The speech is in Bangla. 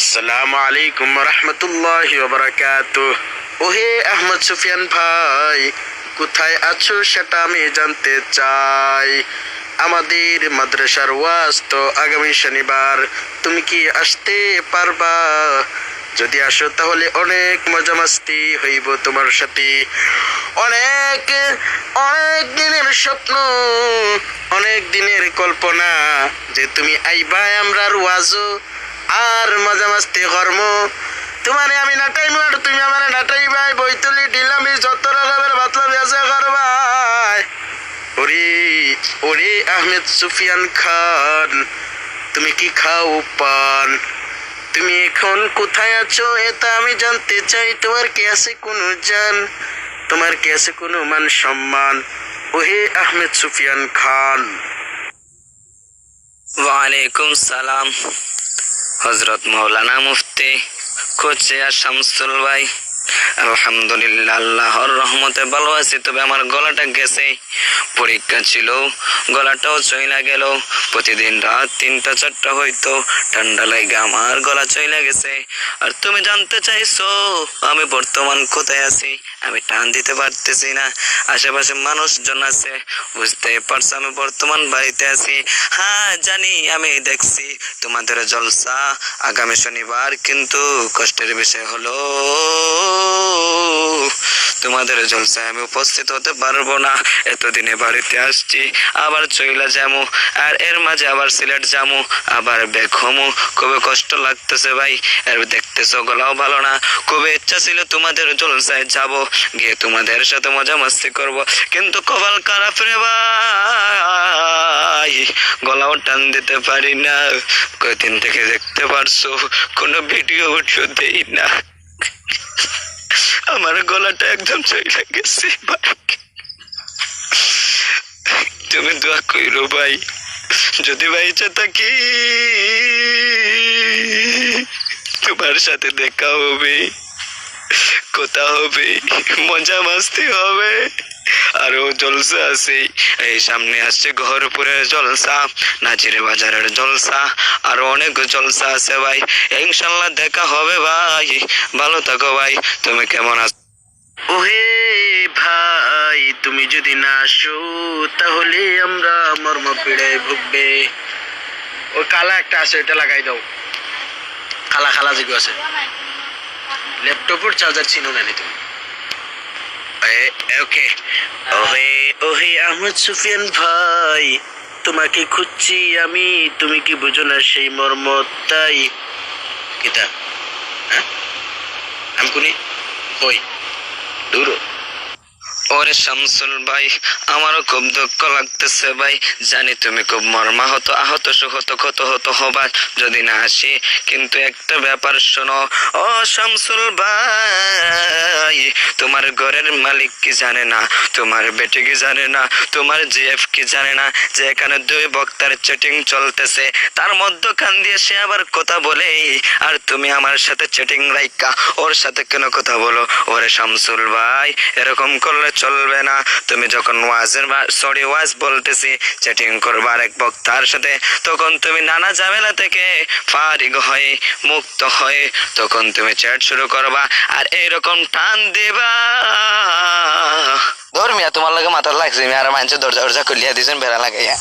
আসসালামু আলাইকুম রহমতুল্লাহ বারাকাত ওহে আহমদ সুফিয়ান ভাই, কোথায় আছো সেটা আমি জানতে চাই। আমাদের মাদ্রাসার ওয়াজ তো আগামী শনিবার, তুমি কি আসতে পারবা? যদি আসো তাহলে অনেক মজা মাস্তি হইব তোমার সাথে। অনেক অনেক দিনের স্বপ্ন, অনেক দিনের কল্পনা যে তুমি আইবা আমরার ওয়াজও। আর মজা মাস্তি কর্ম। তোমারে আমি নাটাইমু আর তুমি আমার নাটাইবাই বইতলি ডিলামি যত রকমের বাতলা আছে করবাই ওরে ওরে আহমেদ সুফিয়ান খান, তুমি কি খাও পান? তুমি এখন কোথায় আছো এটা আমি জানতে চাই। তোমার কি আছে কোনো জান, তোমার কি আছে কোনো মান সম্মান। ওহে আহমেদ সুফিয়ান খান। ওয়ালাইকুম সালাম। হজরত মৌলানা মুফতি কোচিয়া শামসুল ভাই। আলহামদুলিল্লাহ, আল্লাহর রহমতে ভালো আছি, তবে আমার গলাটা গেছে। পরীক্ষা ছিল, গলাটাও চইলা গেল। প্রতিদিন রাত তিনটা, চারটা হইতো, ঠান্ডা লাগে আমার গলা চইলা গেছে। আর তুমি জানতে চাইছো, আমি বর্তমান কোথায় আছি? আমি টান দিতে পারতেছি না। আশেপাশে মানুষজন আছে, বুঝতে পারছ আমি বর্তমান বাড়িতে আছি। হ্যাঁ জানি, আমি দেখছি তোমাদের জলসা। আগামী শনিবার কিন্তু কষ্টের বিষয় হলো তোমাদের জলসায় আমি উপস্থিত হতে পারব না। এতদিনে বাড়িতে আসছি, আবার চইলা যামু, আর এর মাঝে আবার সিলেট যামু, আবার ব্যাক হমু খুবই কষ্ট লাগতেছে ভাই, আর দেখতেছো গলাও ভালো না। খুবই ইচ্ছা ছিল তোমাদের জলসায় যাব, গিয়ে তোমাদের সাথে মজা মাস্তি করব। কিন্তু কপাল খারাপ রে ভাই, গলাও টান দিতে পারি না। কয়দিন থেকে দেখতে পারছ, কোনো ভিডিও ভিডিও দেই না। আমার গলাটা একদম চলে গেছে তুমি দোয়া কইরো ভাই, যদি ভাই বাইচে থাকি, তোমার সাথে দেখা হবে, কথা হবে, মজা মাস্তি হবে। আরও জলসা আছে। এই সামনে আসছে ঘরপুরের জলসা, নাজির বাজারের জলসা, আরও অনেক জলসা আছে ভাই। ইনশাল্লাহ দেখা হবে ভাই। ভালো থাকো ভাই। তুমি কেমন আছো ওহে ভাই, তুমি যদি না আসো, তাহলে আমরা মর্ম পিড়ে ভুগবে। ওই কালা একটা আছে, ওইটা লাগাই দাও। কালা খালা যেগুলো আছে। ল্যাপটপের চার্জার চিনো না তুমি? ওকে ওহে ওহে আহমদ সুফিয়ান ভাই, তোমাকে খুঁজছি আমি। তুমি কি বুঝো না সেই মর্ম তাই। কিতা? হ্যাঁ? ওই দূর। ওরে শামসুল ভাই, আমারও খুব দুঃখ লাগতেছে ভাই। জানি তুমি খুব মর্মাহত, আহত, সুহত ক্ষত হতো হবার যদি না আসি, কিন্তু একটা ব্যাপার শোনো। ও শামসুল ভাই তোমার ঘরের মালিক কি জানে না? তোমার বেটি কি জানে না? তোমার জিএফ কি জানে না? যে এখানে দুই বক্তার চেটিং চলতেছে, তার মধ্যখান দিয়ে সে আবার কথা বলে, আর তুমি আমার সাথে চেটিং রাইকা ওর সাথে কেন কথা বলো? ওরে শামসুল ভাই, এরকম করলে চলবে না। তুমি যখন ওয়াজের সরি ওয়াজ বলতেছি চেটিং করবার এক বক্তার সাথে, তখন তুমি নানা ঝামেলা থেকে ফারিগ হয়ে, মুক্ত হয়ে, তখন তুমি চ্যাট শুরু করবা। আর এইরকম টান দেবা ধর্মিয়া তোমার লগে মাথা লাগছে আমি আর মানুষের দরজা দরজা খুলিয়া দিয়েছেন বেড়া লাগাইয়া